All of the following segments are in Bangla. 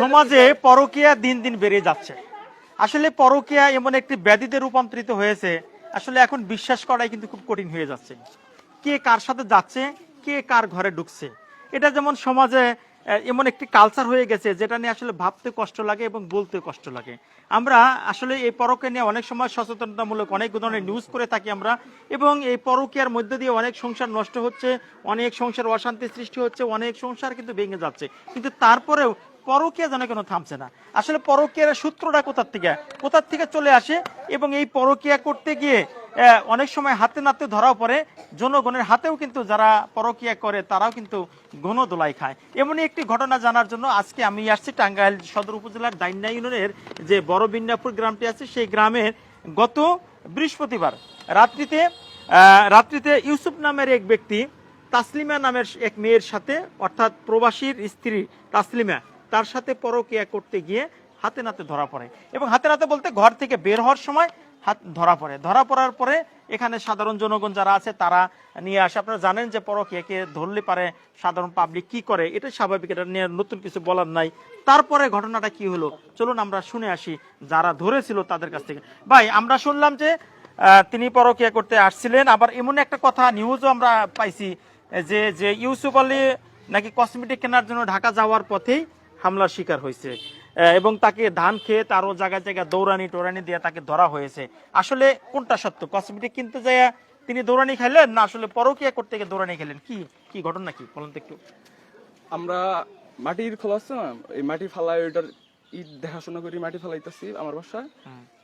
সমাজে পরকীয়া দিন দিন বেড়ে যাচ্ছে। আসলে পরকীয়া এমন একটি ব্যাধিতে রূপান্তরিত হয়েছে, আসলে এখন বিশ্বাস করাই কিন্তু খুব কঠিন হয়ে যাচ্ছে। কে কার সাথে যাচ্ছে, কে কার ঘরে ঢুকছে। এটা যেমন সমাজে এমন একটি কালচার হয়ে গেছে যেটা নিয়ে আসলে ভাবতে কষ্ট লাগে এবং বলতে কষ্ট লাগে। আমরা আসলে এই পরকে নিয়ে অনেক সময় সচেতনতামূলক অনেক ধরনের নিউজ করে থাকি আমরা এবং এই পরকীয়ার মধ্যে দিয়ে অনেক সংসার নষ্ট হচ্ছে, অনেক সংসার অশান্তি সৃষ্টি হচ্ছে, অনেক সংসার কিন্তু ভেঙে যাচ্ছে। কিন্তু তারপরেও পরকীয়া যেন কেন থামছে না? আসলে পরকীয়ার সূত্রটা কোথার থেকে? কোথার থেকে চলে আসে? এবং এই পরকীয়া করতে গিয়ে অনেক সময় হাতে নাতে ধরাও পড়ে। জনগণের হাতেও কিন্তু যারা পরকীয়া করে, তারাও কিন্তু ঘন দোলাই খায়। এমনই একটি ঘটনা জানার জন্য আজকে আমি আসছি টাঙ্গাইল সদর উপজেলার দাইন্না ইউনিয়নের যে বড় বিন্যাপুর গ্রামটি আছে, সেই গ্রামের গত বৃহস্পতিবার রাত্রিতে রাত্রিতে ইউসুফ নামের এক ব্যক্তি তাসলিমা নামের এক মেয়ের সাথে, অর্থাৎ প্রবাসীর স্ত্রী তাসলিমা, তার সাথে পরকীয়া করতে গিয়ে হাতে নাতে ধরা পড়ে। এবং হাতে নাতে বলতে ঘর থেকে বের হওয়ার সময় হাত ধরা পড়ে। ধরা পড়ার পরে এখানে সাধারণ জনগণ যারা আছে, তারা নিয়ে আসে। আপনারা জানেন যে পরকীয়াকে ধরলে পারে সাধারণ পাবলিক কি করে? এটা স্বাভাবিক, এটা নিয়ে নতুন কিছু বলার নাই। তারপরে ঘটনাটা কি হলো? চলুন আমরা শুনে আসি যারা ধরেছিল তাদের কাছ থেকে। ভাই, আমরা শুনলাম যে তিনি পরকীয়া করতে আসছিলেন। আবার এমন একটা কথা নিউজও আমরা পাইছি, যে যে ইউসুফ আলী নাকি কসমেটিক কেনার জন্য ঢাকা যাওয়ার পথেই হামলার শিকার হয়েছে। এবং তাকে ধান খেয়ে তারও জায়গায় জায়গায় দৌড়ানি টোরানি দিয়ে তাকে ধরা হয়েছে। আসলে কোনটা সত্য? কসমেটিক কিনতে যায় তিনি দৌড়ানি খাইলেন না আসলে পরকীয়া করতে গিয়ে দৌড়ানি খেলেন কি কি ঘটনা কি? বলুন তো একটু। আমরা মাটির খোলা আছে না? এই মাটি ফালাই ওইটার ইট দেখাশোনা করি মাটি ফালাইতেছি আমার বাসায়।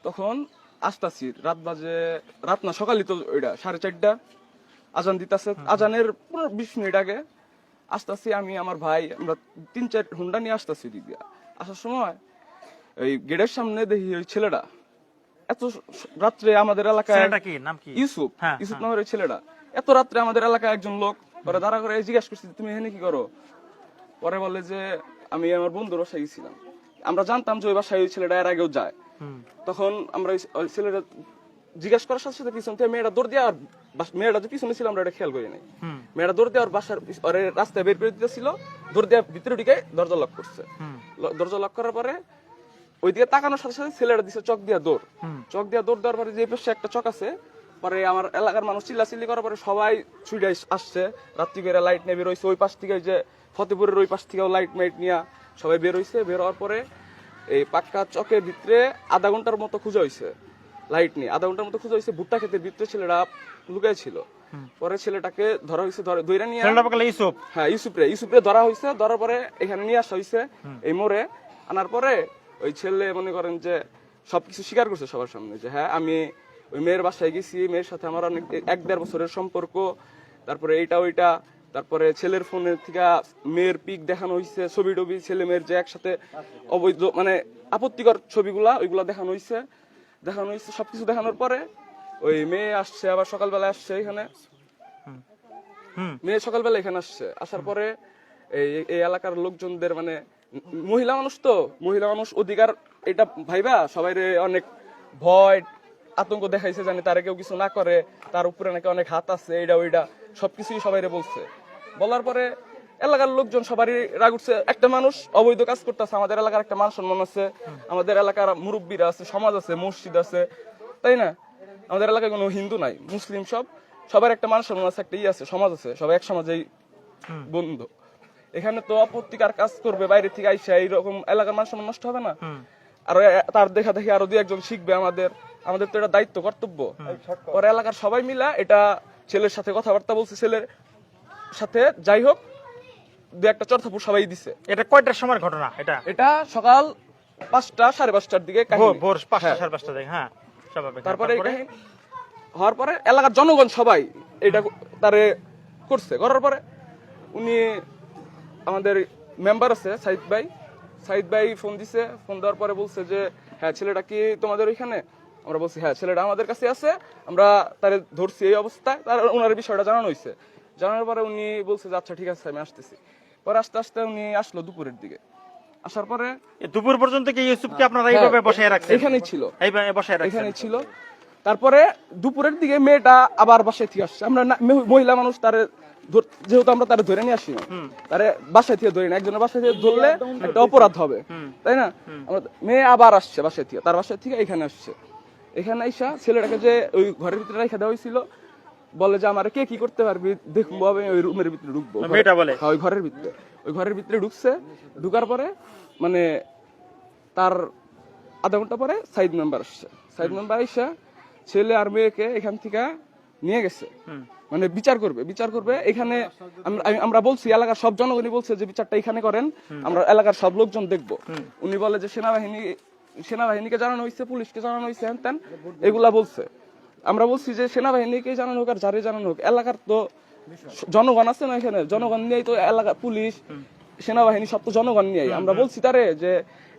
তখন আসতাছি রাত বাজে রাত না সকালই তো ওইটা সাড়ে চারটা। আজান দিতেছে। আজানের পনেরো বিশ মিনিট আগে আসতেছি আমি আমার ভাই আমরা তিন চার হুন্ডা নিয়ে আসতেছি দিক দিয়া আসার সময়। এই গেটের সামনে দেখি ওই ছেলেটা। এত রাত্রে আমাদের এলাকায় ছেলেটা কি? নাম কি? ইউসুফ। হ্যাঁ, ইউসুফ হ্যাঁ। নামের ওই ছেলেটা। এত রাত্রে আমাদের এলাকায় একজন লোক পরে দাঁড়া করে জিজ্ঞাসা করছি তুমি এখানে কি করো? পরে বলে যে আমি আমার বন্ধুর বাসায় গেছিলাম। আমরা জানতাম যে ওই বাসায় ওই ছেলেটা এর আগেও যায়। তখন আমরা ওই- ছেলেটা জিজ্ঞাসা করার সাথে সাথে পিছন থেকে মেয়েটা দৌড় দিয়ে আর মেয়েটা যে পিছনে ছিল আমরা এটা খেয়াল করি নাই। মেয়েটা দৌড় দিয়ে ওর বাসার রাস্তায় বের করে দিতেছিল দৌড় দিয়ে ভিতরে ঢুকে দরজা লক করছে। দরজা লক করার পরে ওইদিকে তাকানোর সাথে সাথে ছেলেটা দিছে চক দিয়া দৌড়। চক দিয়া দৌড় দেওয়ার পরে যে পেশে একটা চক আছে পরে আমার এলাকার মানুষ চিল্লাচিল্লি করার পরে সবাই ছুটে আসছে। রাত্রি করে লাইট নিয়ে বেরোইছে ওই পাশ থেকে ওই যে ফতেপুরের ওই পাশ থেকেও লাইট মাইট নিয়ে সবাই বেরোইছে বেরোয়ার পরে এই পাক্কা চকের ভিতরে আধা ঘণ্টার মতো খুঁজে হয়েছে লাইট নিয়ে আধা ঘণ্টার মতো খুঁজে হয়েছে ভুট্টা ক্ষেতের ভিতরে ছেলেরা লুকাই ছিল পরে ছেলেটাকে ধরা হয়েছে ধরে দইরা নিয়ে হ্যাঁ ইউসুফরে। ইউসুফরে ধরা হয়েছে ধরার পরে এখানে নিয়ে আসা হয়েছে এই মোড়ে। আনার পরে ওই ছেলে মনে করেন যে সবকিছু স্বীকার করছে সবার সামনে যে হ্যাঁ আমি ওই মেয়ের বাসায় গেছি মেয়ের সাথে আমার অনেক এক দেড় বছরের সম্পর্ক। তারপরে এইটা ওইটা। তারপরে ছেলের ফোনে থেকে মেয়ের পিক দেখানো হয়েছে ছবি টবি ছেলে মেয়ের যে একসাথে অবৈধ মানে আপত্তিকর ছবিগুলা ওইগুলা দেখানো হয়েছে। দেখানো হয়েছে সবকিছু দেখানোর পরে ওই মেয়ে আসছে আবার সকালবেলা আসছে এখানে। মেয়ে সকালবেলা এখানে আসছে। আসার পরে এই এই এলাকার লোকজনদের মানে মহিলা মানুষ তো মহিলা মানুষ অধিকার এটা ভাইবা? সবাই অনেক ভয় আতঙ্ক দেখাইছে জানি তারা কেউ কিছু না করে তার উপরে নাকি অনেক হাত আছে এইটা ওইটা সবকিছুই সবাইরে বলছে। বলার পরে এলাকার লোকজন সবারই রাগ উঠছে। একটা মানুষ অবৈধ কাজ করতেছে আমাদের এলাকার একটা মান সম্মান আছে আমাদের এলাকার মুরব্বীরা আছে সমাজ আছে মসজিদ আছে তাই না? আমাদের এলাকায় কোনো হিন্দু নাই মুসলিম সব সবার একটা মান সম্মান আছে একটা ই আছে সমাজ আছে সবাই এক সমাজেই বন্ধু। এখানে তো অপত্তিকার কাজ করবে বাইরে থেকে আইসা এইরকম এলাকার মান সম্মান নষ্ট হবে না? আর তার দেখা দেখি আরও দুই একজন শিখবে আমাদের আমাদের তো এটা দায়িত্ব কর্তব্য। পরে এলাকার সবাই মিলা এটা ছেলের সাথে কথাবার্তা বলছে ছেলের সাথে যাই হোক দু একটা চর্থাপুর সবাই দিছে। এটা কয়টার সময়ের ঘটনা এটা? এটা সকাল পাঁচটা সাড়ে পাঁচটার দিকে ভোর। পাঁচটা হ্যাঁ। সাড়ে পাঁচটা দিকে হ্যাঁ। স্বাভাবিক তারপরে হওয়ার পরে এলাকার জনগণ সবাই এটা তারে করছে। করার পরে উনি আমাদের মেম্বার আছে সাইদ ভাই। সাইদ ভাই ফোন দিছে। ফোন দেওয়ার পরে বলছে যে হ্যাঁ ছেলেটা কি তোমাদের ওইখানে? আমরা বলছি হ্যাঁ ছেলেটা আমাদের কাছে আছে। আমরা তারে ধরছি এই অবস্থায়। তার ওনার বিষয়টা জানানো হয়েছে জানানোর পরে উনি বলছে যে আচ্ছা ঠিক আছে আমি আসতেছি। পরে আস্তে আস্তে উনি আসলো দুপুরের দিকে। আসার পরে দুপুর পর্যন্ত কি ইউসুফকে আপনারা এইভাবে বসায় রাখছেন? হ্যাঁ, এখানেই ছিল। এইভাবে বসায় রাখছেন? এখানে ছিল। তারপরে দুপুরের দিকে মেয়েটা আবার বাসায় থেকে আসছে। আমরা না- মহিলা মানুষ তার যেহেতু আমরা তারা ধরে নিয়ে আসি না তারে বাসায় থেকে ধরি না। একজনের বাসায় থেকে ধরলে একটা অপরাধ হবে তাই না? আমরা মেয়ে আবার আসছে বাসায় থেকে। তার বাসায় থেকে এখানে আসছে। এখানে আইসা ছেলেটাকে যে ওই ঘরের ভিতরে রেখে দেওয়া হয়েছিল বলে যে আমার কে কি করতে পারবি? দেখব আমি ওই রুমের ভিতরে ঢুকবো। মেয়েটা বলে? হ্যাঁ, ওই ঘরের ভিতরে। ওই ঘরের ভিতরে ঢুকছে। ঢুকার পরে মানে তার আধা ঘণ্টা পরে সাইড মেম্বার আসছে। সাইড মেম্বার এসে ছেলে আর মেয়েকে এখান থেকে নিয়ে গেছে। মানে বিচার করবে বিচার করবে। এখানে আমরা বলছি এলাকার সব জনগণই বলছে যে বিচারটা এখানে করেন। আমরা এলাকার সব লোকজন দেখব। উনি বলে যে সেনাবাহিনী সেনাবাহিনীকে জানানো হয়েছে পুলিশকে জানানো হয়েছে হ্যান এগুলা বলছে। আমরা বলছি যে সেনাবাহিনীকে জানানো হোক আর যারে জানানো হোক এলাকার তো জনগণ আছে না এখানে? জনগণ নিয়েই তো এলাকা পুলিশ সেনাবাহিনী সব তো জনগণ নিয়েই। আমরা বলছি তারে যে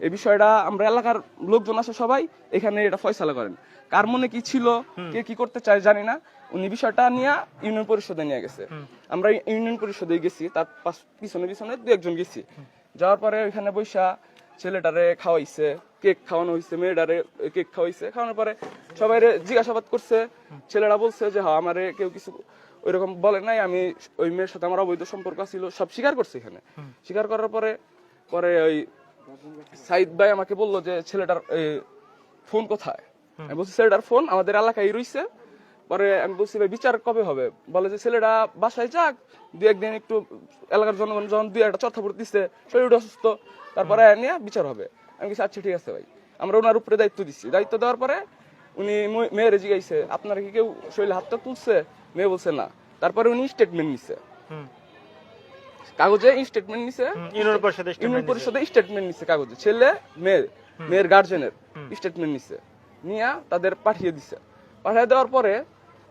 এই বিষয়টা আমরা এলাকার লোকজন আছে সবাই এখানে এটা ফয়সালা করেন। কার মনে কি ছিল কে কি করতে চায় জানি না। উনি বিষয়টা নিয়ে ইউনিয়ন পরিষদে নিয়ে গেছে। আমরা ইউনিয়ন পরিষদে গেছি তার পিছনে পিছনে দু একজন গেছি। যাওয়ার পরে ওইখানে বৈশা ছেলেটারে খাওয়াইছে। কেক খাওয়ানো হয়েছে মেয়েটারে কেক খাওয়াইছে। খাওয়ানোর পরে সবাই জিজ্ঞাসাবাদ করছে ছেলেরা বলছে যে হ্যাঁ আমারে কেউ কিছু ওইরকম বলে নাই আমি ওই মেয়ের সাথে আমার অবৈধ সম্পর্ক ছিল। সব স্বীকার করছে এখানে। স্বীকার করার পরে পরে ওই সাইদ ভাই আমাকে বলল যে ছেলেটার ফোন কোথায়? আমি বলছি ছেলেটার ফোন আমাদের এলাকায় রইছে। পরে আমি বলছি ভাই বিচার কবে হবে? বলে যে ছেলেটা বাসায় যাক দু একদিন একটু এলাকার জনগণ যখন দুই একটা চর্থা পড়ে দিচ্ছে শরীরটা অসুস্থ তারপরে নিয়ে বিচার হবে। আমি বলছি আচ্ছা ঠিক আছে ভাই। আমরা ওনার উপরে দায়িত্ব দিচ্ছি। দায়িত্ব দেওয়ার পরে উনি মেয়েরে জিগাইছে আপনারা কি কেউ শরীরে হাতটা তুলছে? মেয়ে বলছে না। তারপরে উনি স্টেটমেন্ট নিছে। কাগজে স্টেটমেন্ট নিছে। ইউনিয়ন পরিষদে ইউনিয়ন পরিষদে স্টেটমেন্ট নিছে কাগজে। ছেলে মেয়ে মেয়ের গার্জেনের স্টেটমেন্ট নিছে। নিয়া তাদের পাঠিয়ে দিছে। পাঠিয়ে দেওয়ার পরে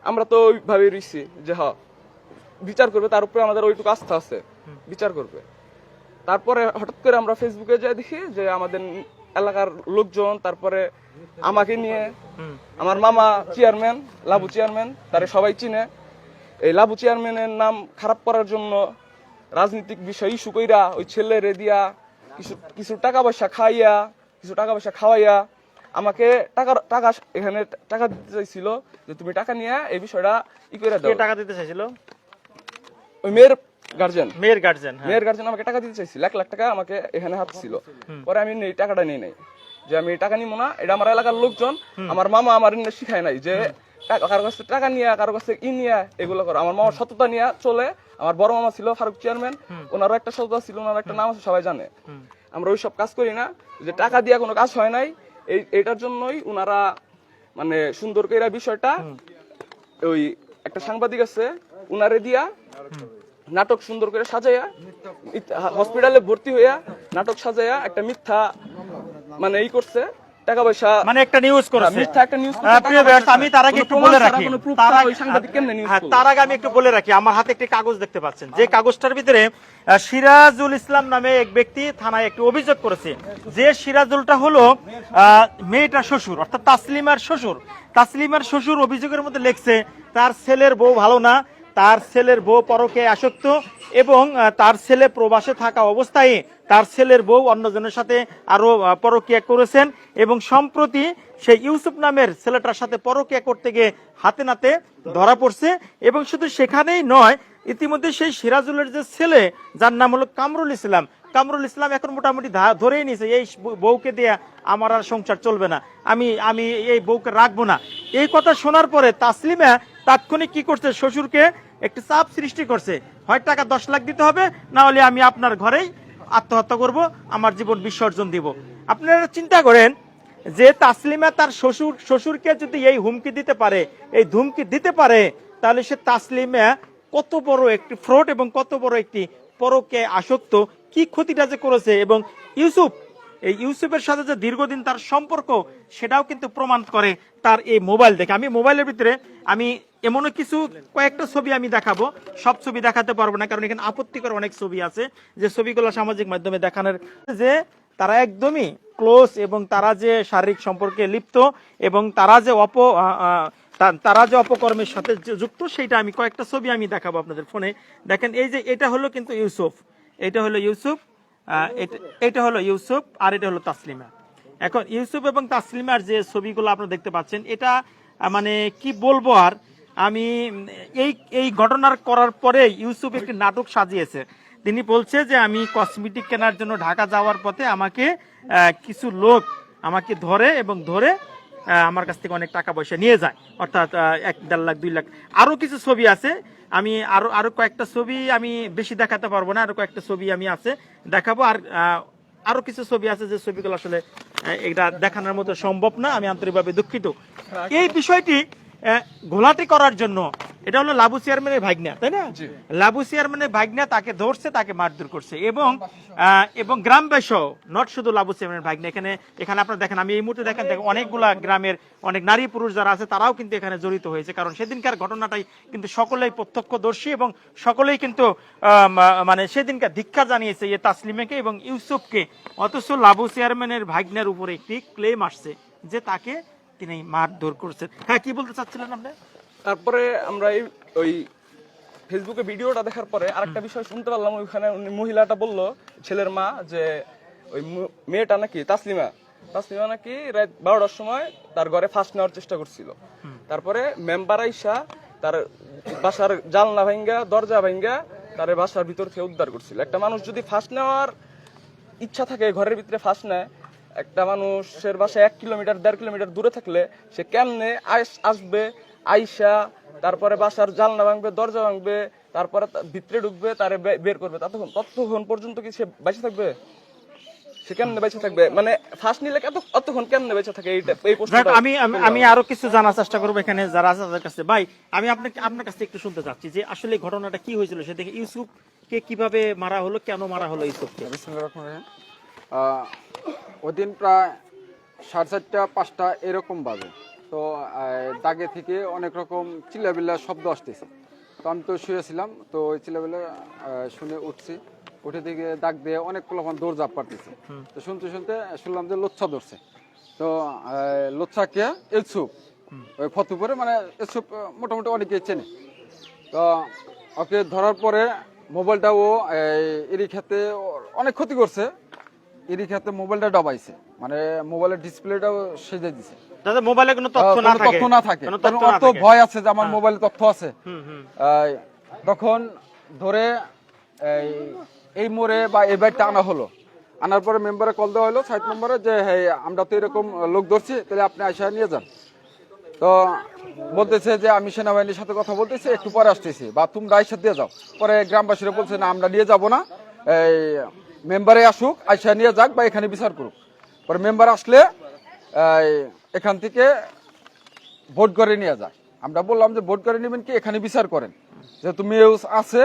আমরা তো ওইভাবে রইছি যে হ বিচার করবে তার উপরে আমাদের ওইটুকু আস্থা আছে। বিচার করবে। তারপরে হঠাৎ করে আমরা ফেসবুকে যাই দেখি যে আমাদের এলাকার লোকজন, তারপরে আমাকে নিয়ে আমার মামা চেয়ারম্যান লাবু চেয়ারম্যান তারা সবাই চিনে। এই লাবু চেয়ারম্যানের নাম খারাপ করার জন্য রাজনৈতিক বিষয় ইস্যু কইরা ওই ছেলে দিয়া কিছু কিছু টাকা পয়সা খাইয়া, কিছু টাকা পয়সা খাওয়াইয়া আমাকে টাকা টাকা এখানে টাকা দিতে চাইছিল যে তুমি টাকা নিয়ে এই বিষয়টা ই করে দাও। টাকা দিতে চাইছিল? ওই মেয়ের গার্জেন মেয়ের গার্জেন হ্যাঁ। মেয়ের গার্জেন আমাকে টাকা দিতে চাইছিল এক লাখ টাকা আমাকে এখানে হাত ছিল। পরে আমি এই টাকাটা নিয়ে নেই। যে আমি টাকা নিবো না এটা আমার এলাকার লোকজন আমার মামা আমার শিখায় নাই যে কারও কাছে টাকা নিয়ে কারও কাছে ই নিয়ে এগুলো করো। আমার মামার সততা নিয়ে চলে আমার বড় মামা ছিল ফারুক চেয়ারম্যান ওনারও একটা সততা ছিল ওনার একটা নাম আছে সবাই জানে। আমরা ওই সব কাজ করি না যে টাকা দিয়ে কোনো কাজ হয় নাই এই এটার জন্যই ওনারা মানে সুন্দর করে বিষয়টা ওই একটা সাংবাদিক আছে উনারে দিয়া নাটক সুন্দর করে সাজাইয়া হসপিটালে ভর্তি হইয়া নাটক সাজাইয়া একটা মিথ্যা মানে ই করছে টাকা পয়সা মানে একটা নিউজ করেছে। মিথ্যা একটা নিউজ প্রিয় আমি তার আগে একটু বলে রাখি। তার আগে- সাংবাদিক কেমনে নিউজ হ্যাঁ, তার আগে আমি একটু বলে রাখি। আমার হাতে একটি কাগজ দেখতে পাচ্ছেন। যে কাগজটার ভিতরে সিরাজুল ইসলাম নামে এক ব্যক্তি থানায় একটি অভিযোগ করেছে। যে সিরাজুলটা হলো আহ, মেয়েটার শ্বশুর অর্থাৎ তাসলিমার শ্বশুর। তাসলিমার শ্বশুর অভিযোগের মধ্যে লেখছে তার ছেলের বউ ভালো না তার ছেলের বউ পরকে আসক্ত এবং তার ছেলে প্রবাসে থাকা অবস্থায় তার ছেলের বউ অন্যজনের সাথে আরও আহ, পরকীয়া করেছেন এবং সম্প্রতি সেই ইউসুফ নামের ছেলেটার সাথে পরকীয়া করতে গিয়ে হাতে নাতে ধরা পড়ছে এবং শুধু সেখানেই নয় ইতিমধ্যে সেই সিরাজুলের যে ছেলে যার নাম হলো কামরুল ইসলাম। কামরুল ইসলাম এখন মোটামুটি ধরেই নিছে এই বউকে দিয়ে আমার আর সংসার চলবে না আমি আমি এই বউকে রাখব না। এই কথা শোনার পরে তাসলিমা তাৎক্ষণিক কি করছে? শ্বশুরকে একটি চাপ সৃষ্টি করছে। হয় টাকা দশ লাখ দিতে হবে, না হলে আমি আপনার ঘরেই আত্মহত্যা করব, আমার জীবন বিসর্জন দিব। আপনারা চিন্তা করেন যে তাসলিমা তার শ্বশুর, শ্বশুরকে যদি এই হুমকি দিতে পারে, এই ধুমকি দিতে পারে, তাহলে সে তাসলিমা কত বড় একটি ফ্রড এবং কত বড় একটি পরকে আসক্ত, কি ক্ষতিটা যে করেছে এবং ইউসুফ এই ইউসুফের সাথে যে দীর্ঘদিন তার সম্পর্ক, সেটাও কিন্তু প্রমাণ করে তার এই মোবাইল দেখে। আমি মোবাইলের ভিতরে আমি এমনও কিছু, কয়েকটা ছবি আমি দেখাবো। সব ছবি দেখাতে পারব না, কারণ এখানে আপত্তিকর অনেক ছবি আছে যে ছবিগুলো সামাজিক মাধ্যমে দেখানোর। যে তারা একদমই ক্লোজ এবং তারা যে শারীরিক সম্পর্কে লিপ্ত এবং তারা যে অপ তারা যে অপকর্মের সাথে যুক্ত, সেইটা আমি কয়েকটা ছবি আমি দেখাবো আপনাদের ফোনে। দেখেন, এই যে এটা হলো কিন্তু ইউসুফ। এটা হলো ইউসুফ। এটা- হলো ইউসুফ আর এটা হলো তাসলিমা। এখন ইউসুফ এবং তাসলিমার যে ছবিগুলো আপনারা দেখতে পাচ্ছেন, এটা মানে কি বলব আর, আমি এই এই ঘটনার করার পরে ইউসুফ একটি নাটক সাজিয়েছে। তিনি বলছে যে, আমি কসমেটিক কেনার জন্য ঢাকা যাওয়ার পথে আমাকে কিছু লোক আমাকে ধরে এবং ধরে আমার কাছ থেকে অনেক টাকা পয়সা নিয়ে যায়। অর্থাৎ এক দেড় লাখ, দুই লাখ আরও কিছু ছবি আছে। আমি আরও আরও কয়েকটা ছবি আমি বেশি দেখাতে পারব না, আরও কয়েকটা ছবি আমি আছে, দেখাবো, আর আরও কিছু ছবি আছে যে ছবিগুলো আসলে এটা দেখানোর মতো সম্ভব না, আমি আন্তরিকভাবে দুঃখিত। এই বিষয়টি ঘোলাটি করার জন্য এটা হলো লাবু চেয়ারম্যানের ভাগনা তাই না? লাবু চেয়ারম্যানের ভাগনা তাকে ধরছে তাকে মারধর করছে। এবং এবং গ্রামবাসীও নট শুধু লাবু চেয়ারম্যানের ভাগনা এখানে এখানে আপনারা দেখেন আমি এই মুহূর্তে দেখেন দেখেন অনেকগুলা গ্রামের অনেক নারী পুরুষ যারা আছে তারাও কিন্তু এখানে জড়িত হয়েছে কারণ সেদিনকার ঘটনাটাই কিন্তু সকলেই প্রত্যক্ষদর্শী এবং সকলেই কিন্তু মানে সেদিনকার ধিক্ষা জানিয়েছে ইয়ে তাসলিমেকে এবং ইউসুফকে। অথচ লাবু চেয়ারম্যানের ভাগ্নের উপরে একটি ক্লেম আসছে যে তাকে তিনি মারধর করছেন হ্যাঁ কি বলতে চাচ্ছিলেন আপনি? তারপরে আমরা এই ওই ফেসবুকে ভিডিওটা দেখার পরে আরেকটা বিষয় শুনতে পারলাম ওইখানে মহিলাটা বলল ছেলের মা যে ওই মেয়েটা নাকি তাসলিমা। তাসলিমা নাকি রাত বারোটার সময় তার ঘরে ফাঁস নেওয়ার চেষ্টা করছিল। তারপরে মেম্বার আইসা তার বাসার জালনা ভাঙ্গা দরজা ভাঙ্গা তার বাসার ভিতর থেকে উদ্ধার করছিল। একটা মানুষ যদি ফাঁস নেওয়ার ইচ্ছা থাকে ঘরের ভিতরে ফাঁস নেয় একটা মানুষের বাসায় এক কিলোমিটার দেড় কিলোমিটার দূরে থাকলে সে কেমনে আসবে? আইসা তারপরে বাসার জানলা ভাঙবে দরজা ভাঙবে তারপরে ভিতরে ঢুকবে তারে বের করবে। ততক্ষণ ততক্ষণ পর্যন্ত কি সে বেঁচে থাকবে? সে কেমনে বেঁচে থাকবে? মানে ফাঁস নিলে কত অতক্ষণ কেমনে বেঁচে থাকে এইটা এই প্রশ্নটা আমি আমি- আমি আরও কিছু জানার চেষ্টা করব এখানে যারা আছে তাদের কাছে। ভাই আমি আপনাকে আপনার কাছে একটু শুনতে চাচ্ছি যে আসলে ঘটনাটা কি হয়েছিল? সে থেকে ইউসুফকে কীভাবে মারা হলো কেন মারা হলো ইউসুফকে? বিসমিল্লাহির রহমানির রহিম। আহ, ওই দিন প্রায় সাড়ে চারটা পাঁচটা এরকম বাজে। তো দাগে থেকে অনেক রকম চিল্লাবিল্লা শব্দ আসতেছে। তো আমি তো শুয়েছিলাম তো ওই চিল্লাবিল্লা শুনে উঠছি। উঠে দিকে দাগ দিয়ে অনেক পোলাপান দৌড় জাপ পারতেছে তো শুনতে শুনতে শুনলাম যে লোচ্ছা ধরছে। তো লোচ্ছা কে? এলসুপ ওই ফতুপুরে মানে এলসুপ মোটামুটি অনেকে চেনে। তো ওকে ধরার পরে মোবাইলটা ও এরি খেতে অনেক ক্ষতি করছে। এরি খেতে মোবাইলটা ডাবাইছে। মানে মোবাইলের ডিসপ্লেটাও সেজে দিছে। যাতে মোবাইলে কোনো তথ্য না থাকে। তথ্য না থাকে। কোনো কারণ তথ্য না অত। ভয় আছে যে আমার মোবাইলে তথ্য আছে। হুম, হুম। এই, তখন ধরে এই এই মোড়ে বা এই বাইকটা আনা হলো। আনার পরে মেম্বারে কল দেওয়া হলো সাইট নম্বরে যে আমরা তো এরকম লোক ধরছি তাহলে আপনি আইসা নিয়ে যান। তো বলতেছে যে আমি সেনাবাহিনীর সাথে কথা বলতেছি একটু পরে আসতেছি। বা তোমরা আইসা দিয়ে যাও। পরে গ্রামবাসীরা বলছে না আমরা নিয়ে যাব না। এই মেম্বারে আসুক আইসা নিয়ে যাক বা এখানে বিচার করুক। পরে মেম্বার আসলে এখান থেকে ভোট করে নিয়ে যায় আমরা বললাম যে ভোট করে নেবেন কি এখানে বিচার করেন। যেহেতু মেয়েও আছে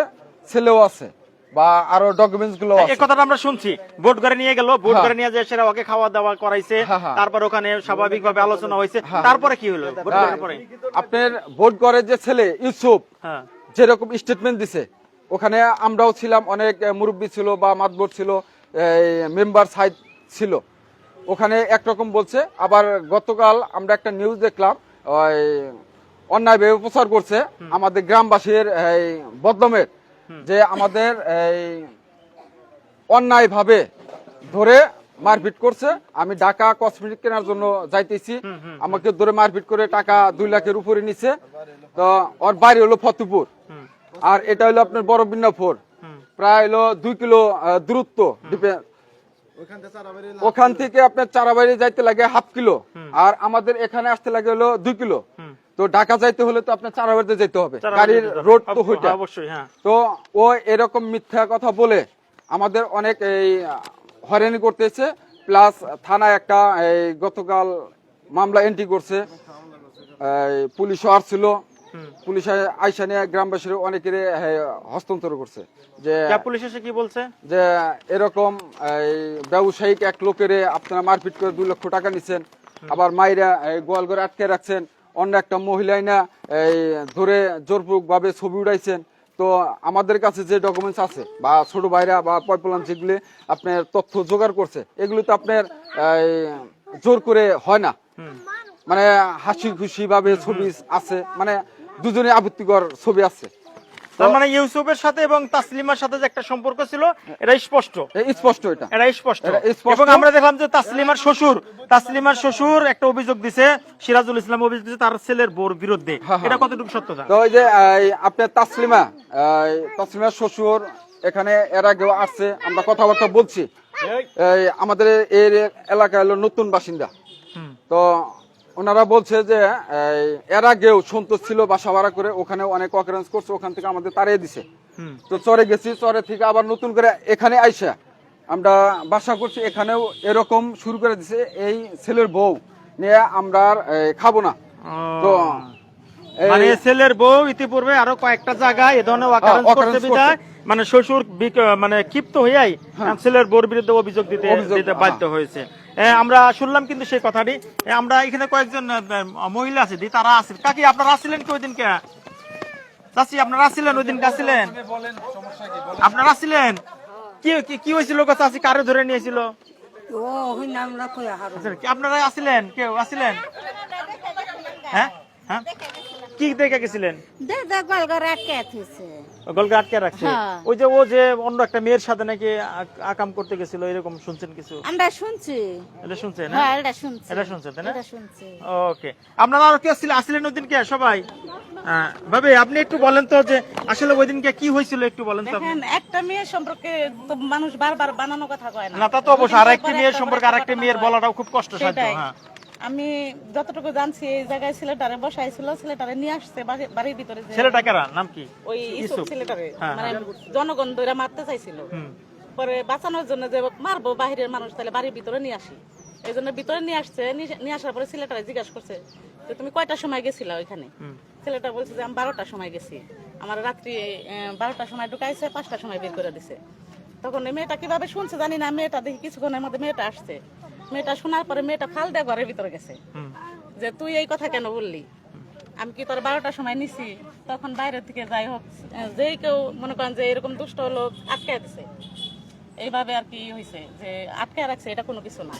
ছেলেও আছে বা আরও ডকুমেন্টসগুলো এই কথাটা আমরা শুনছি। ভোট করে নিয়ে গেল ভোট হ্যাঁ। করে নিয়ে যায় সেটা ওকে খাওয়া দাওয়া করাইছে হ্যাঁ, হ্যাঁ। তারপর ওখানে স্বাভাবিকভাবে আলোচনা হয়েছে। তারপরে কি হলো? ভোট হ্যাঁ, পরে? আপনার ভোট করে যে ছেলে ইউসুফ হ্যাঁ। যেরকম স্টেটমেন্ট দিছে ওখানে আমরাও ছিলাম অনেক মুরব্বী ছিল বা মাতবর ছিল মেম্বার সাইড ছিল। ওখানে একরকম বলছে আবার গতকাল আমরা একটা নিউজ দেখলাম ওই অন্যায় ভাবে প্রচার করছে আমাদের গ্রামবাসীর এই বদলমের যে আমাদের এই অন্যায়ভাবে ধরে মারপিট করছে। আমি ঢাকা কসমেটিক কেনার জন্য যাইতেছি। আমাকে ধরে মারপিট করে টাকা দুই লাখের উপরে নিছে। তো ওর বাড়ি হলো ফতুপুর। আর এটা হলো আপনার বড় বিন্নাপুর। প্রায় হলো দুই কিলো দূরত্ব ওখান থেকে আপনার চারাবাড়ি যাইতে লাগে হাফ কিলো। আর আমাদের এখানে আসতে লাগে হলো দুই কিলো। তো ঢাকা যাইতে হলে তো আপনার চারাবাড়িতে যেতে হবে। গাড়ির রোড তো হইটা। হ্যাঁ, অবশ্যই হ্যাঁ। তো ও এরকম মিথ্যা কথা বলে আমাদের অনেক এই হয়রানি করতেছে। প্লাস থানায় একটা এই গতকাল মামলা এন্ট্রি করছে। পুলিশও আসছিল। পুলিশ আইসা নিয়ে গ্রামবাসীর অনেকের হস্তান্তর করছে। যে পুলিশ এসে কি বলছে? যে এরকম ব্যবসায়িক এক লোকের আপনারা মারপিট করে দুই লক্ষ টাকা নিছেন আবার এই গোয়াল ঘরে আটকে রাখছেন অন্য একটা মহিলাই না এই ধরে জোরপূর্বক ভাবে ছবি উঠাইছেন তো আমাদের কাছে যে ডকুমেন্টস আছে বা ছোট ভাইরা বা পয়পলান যেগুলি আপনার তথ্য জোগাড় করছে এগুলো তো আপনার জোর করে হয় না। মানে হাসি খুশি ভাবে ছবি আছে মানে দুজনে আপত্তিকর ছবি আছে। তার মানে ইউসুফের সাথে এবং তাসলিমার সাথে যে একটা সম্পর্ক ছিল এটা স্পষ্ট। স্পষ্ট এটা। এটা স্পষ্ট। এবং আমরা দেখলাম যে তাসলিমার শ্বশুর তাসলিমার শ্বশুর একটা অভিযোগ দিছে সিরাজুল ইসলাম অভিযোগ দিছে তার ছেলের বোর বিরুদ্ধে। হ্যাঁ, হ্যাঁ। এটা কতটুকু সত্যতা তো ওই যে আপনার তাসলিমা তাসলিমার শ্বশুর এখানে এর আগেও আসছে আমরা কথাবার্তা বলছি। আমাদের এই এলাকা হলো নতুন বাসিন্দা। তো ওনারা বলছে যে এর আগেও সন্তোষ ছিল বাসা ভাড়া করে ওখানে অনেক অকারেন্স করছে ওখান থেকে আমাদের তাড়িয়ে দিছে। তো চরে গেছি চরে থেকে আবার নতুন করে এখানে আইসা আমরা বাসা করছি এখানেও এরকম শুরু করে দিছে এই ছেলের বউ নিয়ে আমরা খাব না। তো মানে ছেলের বউ ইতিপূর্বে আরও কয়েকটা জায়গায় এ ধরনের ওয়াকারেন্স হ্যাঁ, করতে বিদায় মানে শ্বশুর মানে ক্ষিপ্ত হইয়াই ছেলের বউর বিরুদ্ধে অভিযোগ দিতে দিতে বাধ্য হয়েছে। আমরা শুনলাম কিন্তু সেই কথাটি। আমরা এখানে কয়েকজন মহিলা আছে দি তারা আছে। কাকি আপনারা আসছিলেন কি ওই দিনকে চাচি আপনারা আসছিলেন ওই দিনকে আসছিলেন আপনারা আসছিলেন কি কি- কি হয়েছিল চাচি? কারে ধরে নিয়েছিল? আচ্ছা, আপনারা আসছিলেন কেউ আসছিলেন হ্যাঁ? হ্যাঁ? কি দেখে গেছিলেন? গলগর আটকে আটকে রাখছে? হ্যাঁ। ওই যে ও যে অন্য একটা মেয়ের সাথে নাকি আকাম করতে গেছিল এরকম শুনছেন কিছু? আমরা শুনছি। এটা শুনছেন হ্যাঁ হ্যাঁ এটা শুনছি। এটা শুনছেন তাই না? এটা শুনছি। ওকে। আপনারা আর কে আসছিলেন আসছিলেন ওই দিনকে? সবাই? হ্যাঁ, ভাবে আপনি একটু বলেন তো যে আসলে ওই দিনকে কি হয়েছিল একটু বলেন তো দেখেন একটা মেয়ের সম্পর্কে তো মানুষ বারবার বানানো কথা কয় না। না তা তো অবশ্যই আর একটি মেয়ের সম্পর্কে আর একটি মেয়ের বলাটাও খুব কষ্টসাধ্য সেটাই। হ্যাঁ। আমি যতটুকু জানছি এই জায়গায় ছেলেটারে বসাইছিল ছেলেটারে নিয়ে আসছে বাড়ির ভিতরে ছেলেটা কারা? নাম কি? ওই ইসুফ। ছেলেটারে। হ্যাঁ, মানে জনগণ ধরে মারতে চাইছিল। পরে বাঁচানোর জন্য যে মারবো বাহিরের মানুষ তাহলে বাড়ির ভিতরে নিয়ে আসি। এই জন্য ভিতরে নিয়ে আসছে নিয়ে- আসার পরে ছেলেটারে জিজ্ঞাসা করছে যে তুমি কয়টার সময় গেছিলা ওইখানে? ছেলেটা বলছে যে আমি বারোটার সময় গেছি। আমার রাত্রি বারোটার সময় ঢুকাইছে পাঁচটার সময় বের করে দিছে। তখন মেয়েটা কীভাবে শুনছে জানি না মেয়েটা দেখি কিছুক্ষণের মধ্যে মেয়েটা আসছে। মেয়েটা শোনার পরে মেয়েটা ফাল দিয়ে ঘরের ভিতরে গেছে। যে তুই এই কথা কেন বললি? আমি কি তোর বারোটার সময় নিছি? তখন বাইরে থেকে যাই হোক যে কেউ মনে করেন যে এরকম দুষ্ট লোক আটকে দিছে। এইভাবে আর কি হয়েছে যে আটকে রাখছে এটা কোনো কিছু না।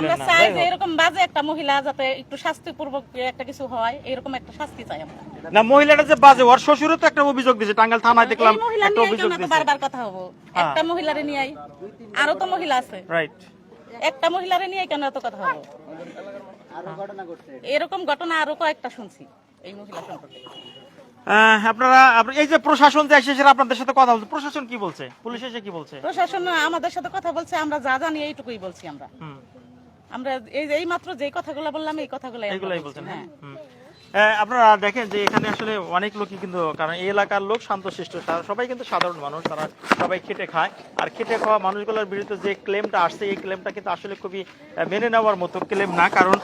আমরা চাই যে এরকম বাজে একটা মহিলা যাতে একটু শাস্তিপূর্বক একটা কিছু হয় এরকম একটা শাস্তি চাই আমরা। না মহিলাটা যে বাজে ওর শ্বশুরও তো একটা অভিযোগ দিয়েছে টাঙ্গাইল থানায় দেখলাম একটা অভিযোগ দিয়েছে। বারবার কথা হব? একটা মহিলারে নিয়ে আই। আরও তো মহিলা আছে। রাইট একটা মহিলারে নিয়ে কেন এত কথা হবে এরকম ঘটনা আরও কয়েকটা শুনছি এই মহিলা সম্পর্কে। আপনারা এই যে প্রশাসন যে এসে আপনাদের সাথে কথা বলছে প্রশাসন কি বলছে? পুলিশ এসে কি বলছে? প্রশাসন আমাদের সাথে কথা বলছে আমরা যা জানি এইটুকুই বলছি আমরা। আমরা এই এই মাত্র যে কথাগুলো বললাম এই কথাগুলো এগুলাই বলছেন হ্যাঁ। আহ, আপনারা দেখেন যে এখানে আসলে অনেক লোকই কিন্তু, কারণ এই এলাকার লোক শান্তশিষ্ট তারা সবাই কিন্তু সাধারণ মানুষ, তারা সবাই খেটে খায়। আর খেটে খাওয়া মানুষগুলোর বিরুদ্ধে যে ক্লেমটা আসছে, এই ক্লেমটা কিন্তু আসলে খুবই মেনে নেওয়ার মতো ক্লেম না। কারণ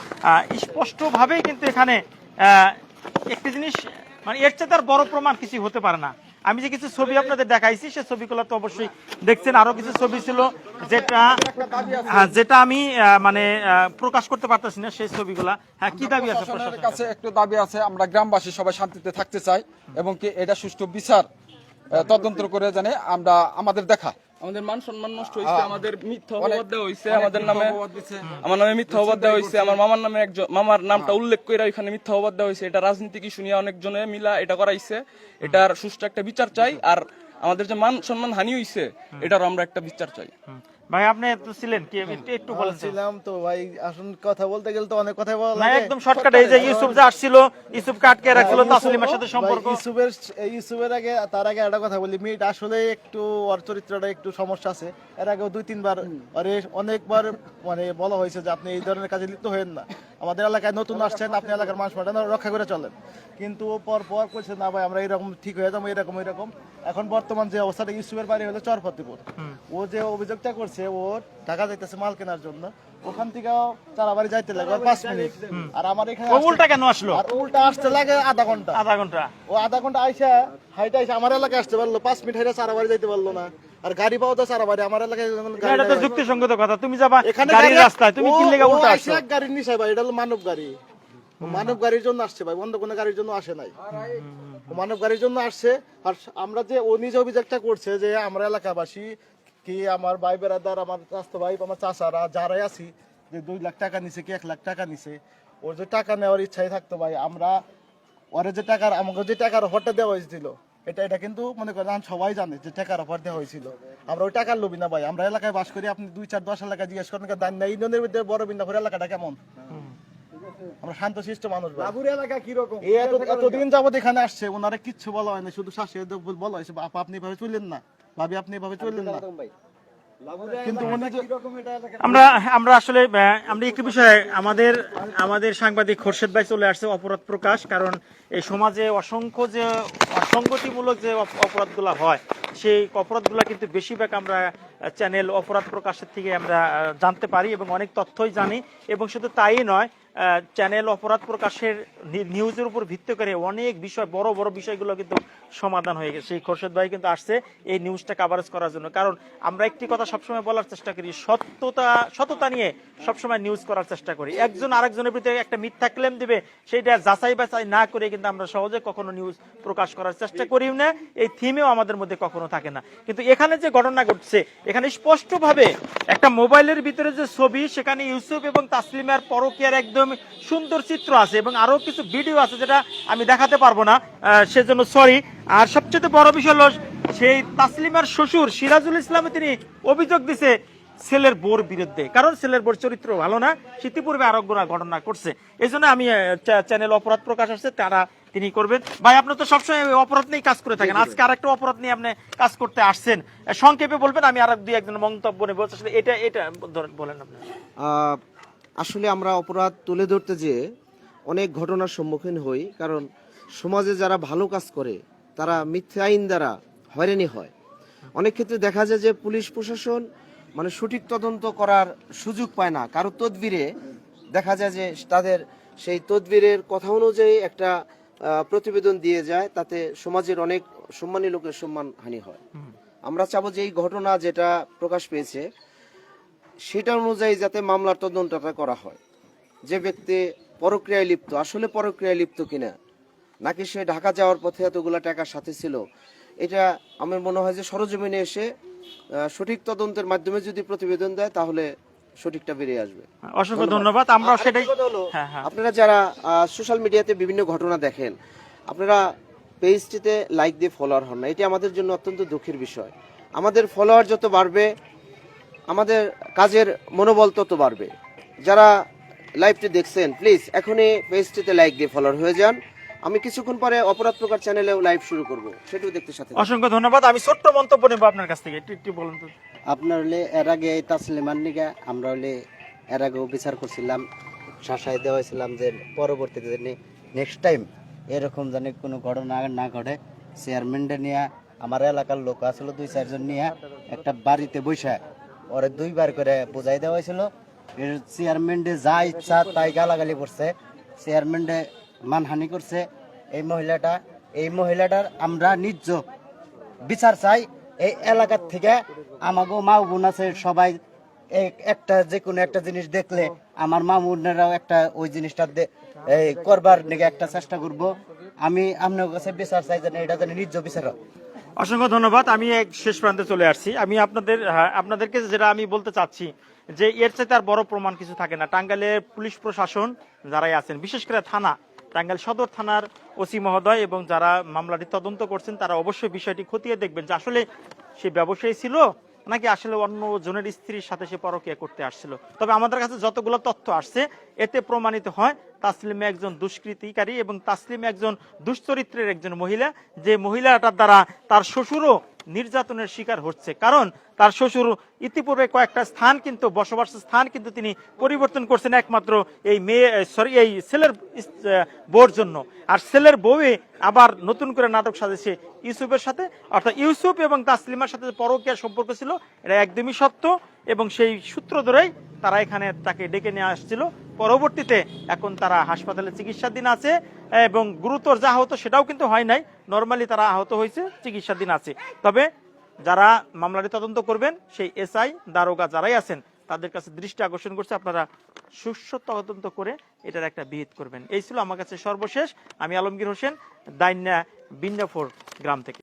স্পষ্টভাবেই কিন্তু এখানে একটি জিনিস মানে এর চেয়ে তার বড় প্রমাণ কিছু হতে পারে না। আমি যে কিছু ছবি আপনাদের দেখাইছি সে ছবিগুলো তো অবশ্যই দেখছেন। আরও কিছু ছবি ছিল যেটা হ্যাঁ, যেটা আমি মানে প্রকাশ করতে পারতেছি না সেই ছবিগুলা। হ্যাঁ কি দাবি আছে কাছে একটু দাবি আছে আমরা গ্রামবাসী সবাই শান্তিতে থাকতে চাই এবং কি এটা সুষ্ঠু বিচার তদন্ত করে জানে আমরা আমাদের দেখা। আমাদের মান সম্মান নষ্ট হয়েছে আমাদের মিথ্যা অপবাদ দেওয়া হয়েছে আমাদের নামে আমার নামে মিথ্যা অপবাদ দেওয়া হয়েছে আমার মামার নামে একজন মামার নামটা উল্লেখ করে ওইখানে মিথ্যা অপবাদ দেওয়া হয়েছে এটা রাজনীতি কি শুনিয়া অনেকজনে মিলা এটা করাইছে এটার সুষ্ঠু একটা বিচার চাই আর আমাদের যে মান সম্মান হানি হয়েছে এটারও আমরা একটা বিচার চাই। ভাই আপনি তো ছিলেন কি? একটু বলেন ছিলাম তো ভাই আসুন কথা বলতে গেলে তো অনেক কথা বলা লাগে। একদম শর্টকাট এই যে ইউসুফ যে আসছিল ইউসুফ কাটকে রাখছিল তাসলিমের সাথে সম্পর্ক। ইউসুফের ইউসুফের আগে তার আগে একটা কথা বলি মিট আসলে একটু ওর চরিত্রটা একটু সমস্যা আছে। এর আগেও দুই তিনবার আরে অনেকবার মানে বলা হয়েছে যে আপনি এই ধরনের কাজে লিপ্ত হবেন না। আমাদের এলাকায় নতুন আসছেন আপনি এলাকার মানুষ পাঠান রক্ষা করে চলেন। কিন্তু ও পর পর করছে না ভাই আমরা এরকম ঠিক হয়ে যাব এরকম এরকম এখন বর্তমান যে অবস্থাটা ইউসুফের বাড়ি হলো চরফতিপুর। ও যে অভিযোগটা করছে ও ঢাকা যাইতেছে মাল কেনার জন্য ওখান থেকে চারাবাড়ি যাইতে লাগে পাঁচ মিনিট। আর আমার এখানে উল্টা কেন আসলো? আর উল্টা আসতে লাগে আধা ঘণ্টা। আধা ঘণ্টা। ও আধা ঘণ্টা আইসা হাইটা আইসা আমার এলাকায় আসতে পারল পাঁচ মিনিট হাইটা সারাবাড়ি যাইতে পারল না। আর গাড়ি পাও তো সারাবাড়ি আমার এলাকায় এটা তো। যুক্তিসঙ্গত কথা। তুমি যাবা এখানে গাড়ির গাড়ি- রাস্তায় তুমি কি লেগে উল্টা আসছো নিচে ভাই এটা হলো মানব গাড়ি। মানব গাড়ির জন্য আসছে ভাই অন্য কোনো গাড়ির জন্য আসে নাই। মানব গাড়ির জন্য আসছে আর আমরা যে ও নিজে অভিযোগটা করছে যে আমরা এলাকাবাসী কি আমার ভাই বেড়াদার আমার চাস্তো ভাই আমার চাচারা যারাই আছি যে দুই লাখ টাকা নিছে কি এক লাখ টাকা নিছে ওর যে টাকা নেওয়ার ইচ্ছাই থাকতো ভাই আমরা ওরে যে টাকার আমাকে যে টাকার হটে দেওয়া হয়েছিল এটা এটা কিন্তু মনে করেন সবাই জানে যে টাকার অফার দেওয়া হয়েছিল। আমরা ওই টাকার লোভী না ভাই। আমরা এলাকায় বাস করি আপনি দুই চার দশ এলাকায় জিজ্ঞেস করেন দান না ইউনিয়নের মধ্যে বড় বিন্দাপুর এলাকাটা কেমন? আমরা শান্ত শিষ্ট মানুষ বাবুর এলাকা কি রকম এতদিন যাবত এখানে আসছে ওনারা কিচ্ছু বলা হয় না শুধু শাসে বলা হয়েছে আপা আপনি এভাবে চললেন না। ভাবি আপনি এভাবে চললেন না। আমরা আমরা আসলে আমরা একটি বিষয়ে আমাদের আমাদের সাংবাদিক খোরশেদ ভাই চলে আসছে অপরাধ প্রকাশ কারণ এই সমাজে অসংখ্য যে অসংগতিমূলক যে অপরাধগুলো হয়, সেই অপরাধগুলো কিন্তু বেশিরভাগ আমরা চ্যানেল অপরাধ প্রকাশের থেকে আমরা জানতে পারি এবং অনেক তথ্যই জানি এবং শুধু তাই নয় চ্যানেল অপরাধ প্রকাশের নিউজের উপর ভিত্তি করে অনেক বিষয়, বড় বড় বিষয়গুলো কিন্তু সমাধান হয়ে গেছে। সেই খোরশেদ ভাই কিন্তু আসছে এই নিউজটা কাভারেজ করার জন্য। কারণ আমরা একটি কথা সবসময় বলার চেষ্টা করি, সত্যতা, সততা নিয়ে সবসময় নিউজ করার চেষ্টা করি। একজন আরেকজনের ভিতরে একটা মিথ্যা ক্লেম দিবে, সেইটা যাচাই বাছাই না করে কিন্তু আমরা সহজে কখনো নিউজ প্রকাশ করার চেষ্টা করি না। এই থিমেও আমাদের মধ্যে কখনো থাকে না। কিন্তু এখানে যে ঘটনা ঘটছে, এখানে স্পষ্টভাবে একটা মোবাইলের ভিতরে যে ছবি, সেখানে ইউসুফ এবং তাসলিমার পরকিয়ার একদম সুন্দর চিত্র আছে এবং আরও কিছু ভিডিও আছে যেটা আমি দেখাতে পারব না সেজন্য সরি আর সবচেয়ে বড় বিষয় হলো সেই তাসলিমার শ্বশুর সিরাজুল ইসলামে তিনি অভিযোগ দিছে ছেলের বোর বিরুদ্ধে। কারণ ছেলের বোর চরিত্র ভালো না ইতিপূর্বে আরও ঘটনা করছে এই জন্য আমি চ্যানেল অপরাধ প্রকাশ আসছে তারা তিনি করবেন। ভাই আপনি তো সবসময় অপরাধ নিয়ে কাজ করে থাকেন। আজকে আরেকটা অপরাধ নিয়ে আপনি কাজ করতে আসছেন। সংক্ষেপে বলবেন আমি আর দুই একজন মন্তব্য নেব। এটা এটা ধরেন- বলেন আপনি। আসলে আমরা অপরাধ তুলে ধরতে যেয়ে অনেক ঘটনার সম্মুখীন হই কারণ সমাজে যারা ভালো কাজ করে তারা মিথ্যা আইন দ্বারা হয়রানি হয়। অনেক ক্ষেত্রে দেখা যায় যে পুলিশ প্রশাসন মানে সঠিক তদন্ত করার সুযোগ পায় না। কারও তদবিরে দেখা যায় যে তাদের সেই তদবিরের কথা অনুযায়ী একটা প্রতিবেদন দিয়ে যায় তাতে সমাজের অনেক সম্মানী লোকের সম্মান হানি হয় আমরা চাবো যে এই ঘটনা যেটা প্রকাশ পেয়েছে সেটা অনুযায়ী যাতে মামলার তদন্তটা করা হয়। যে ব্যক্তি পরক্রিয়ায় লিপ্ত আসলে পরক্রিয়ায় লিপ্ত কিনা নাকি সে ঢাকা যাওয়ার পথে এতগুলা টাকার সাথে ছিল এটা আমার মনে হয় যে সরজমিনে এসে সঠিক তদন্তের মাধ্যমে যদি প্রতিবেদন দেয় তাহলে সঠিকটা বেরিয়ে আসবে। অসংখ্য ধন্যবাদ। আমরা সেটাই হলো, হ্যাঁ হ্যাঁ। আপনারা যারা সোশ্যাল মিডিয়াতে বিভিন্ন ঘটনা দেখেন আপনারা পেজটিতে লাইক দিয়ে ফলোয়ার হন না এটি আমাদের জন্য অত্যন্ত দুঃখের বিষয়। আমাদের ফলোয়ার যত বাড়বে আমাদের কাজের মনোবল তত বাড়বে। যারা লাইভটি দেখছেন প্লিজ এখনই পেজটিতে লাইক দিয়ে ফলোয়ার হয়ে যান। আমি কিছুক্ষণ পরে অপরাধ প্রকার চ্যানেলেও লাইভ শুরু করব। সেটাও দেখতে সাথে অসংখ্য ধন্যবাদ। আমি ছোট্ট মন্তব্য নেব আপনার কাছ থেকে। একটু একটু বলুন তো। আপনার হলে এর আগে এই তাসলিমান নিগা আমরা হলে এর আগেও বিচার করছিলাম। শাসায় দেওয়া হয়েছিলাম যে পরবর্তীতে নেক্সট টাইম এরকম জানি কোনো ঘটনা না ঘটে। চেয়ারম্যানটা নিয়ে আমার এলাকার লোক আসলে দুই চারজন নিয়ে একটা বাড়িতে বসে ওরে দুইবার করে বোঝাই দেওয়া হয়েছিল। চেয়ারম্যান চেয়ারম্যানডে যা ইচ্ছা তাই গালাগালি করছে। চেয়ারম্যানডে মানহানি করছে। এই মহিলাটা, এই মহিলাটার আমরা নিজ বিচার চাই। এই এলাকার থেকে আমাকেও মা বোন আছে সবাই। এক- একটা যে কোনো একটা জিনিস দেখলে আমার মা বোনেরাও একটা ওই জিনিসটা করবার নিকে একটা চেষ্টা করব। আমি আপনার কাছে বিচার চাই যেন এটা যেন নিজ বিচার। অসংখ্য ধন্যবাদ। আমি এক শেষ প্রান্তে চলে আসছি। আমি আপনাদের হ্যাঁ, আপনাদেরকে যেটা আমি বলতে চাচ্ছি যে এর চাইতে আর বড় প্রমাণ কিছু থাকে না। টাঙ্গাইলের পুলিশ প্রশাসন যারাই আছেন বিশেষ করে থানা টাঙ্গাইল সদর থানার ওসি মহোদয় এবং যারা মামলাটি তদন্ত করছেন তারা অবশ্যই বিষয়টি খতিয়ে দেখবেন যে আসলে সে ব্যবসায়ী ছিল নাকি আসলে অন্য জনের স্ত্রীর সাথে সে পরকিয়া করতে আসছিল? তবে আমাদের কাছে যতগুলো তথ্য আসছে, এতে প্রমাণিত হয় তাসলিমে একজন দুষ্কৃতিকারী এবং তাসলিম একজন দুশ্চরিত্রের একজন মহিলা, যে মহিলাটার দ্বারা তার শ্বশুরও নির্যাতনের শিকার হচ্ছে। কারণ তার শ্বশুর ইতিপূর্বে কয়েকটা স্থান কিন্তু, বসবাস স্থান কিন্তু তিনি পরিবর্তন করছেন একমাত্র এই মেয়ে সরি এই ছেলের বউর জন্য। আর ছেলের বউয়ে আবার নতুন করে নাটক সাজেছে ইউসুফের সাথে। অর্থাৎ ইউসুফ এবং তাসলিমার সাথে পরকীয়া সম্পর্ক ছিল, এটা একদমই সত্য এবং সেই সূত্র ধরেই তারা এখানে তাকে ডেকে নিয়ে আসছিল। পরবর্তীতে এখন তারা হাসপাতালে চিকিৎসাধীন আছে এবং গুরুতর যা আহত সেটাও কিন্তু হয় নাই। নর্মালি তারা আহত হয়েছে, চিকিৎসাধীন আছে। তবে যারা মামলাটি তদন্ত করবেন, সেই এসআই দারোগা যারাই আছেন, তাদের কাছে দৃষ্টি আকর্ষণ করছে। আপনারা সুস্থ তদন্ত করে এটার একটা বিহিত করবেন। এই ছিল আমার কাছে সর্বশেষ। আমি আলমগীর হোসেন, দাইন্যা বিন্যাফোর গ্রাম থেকে।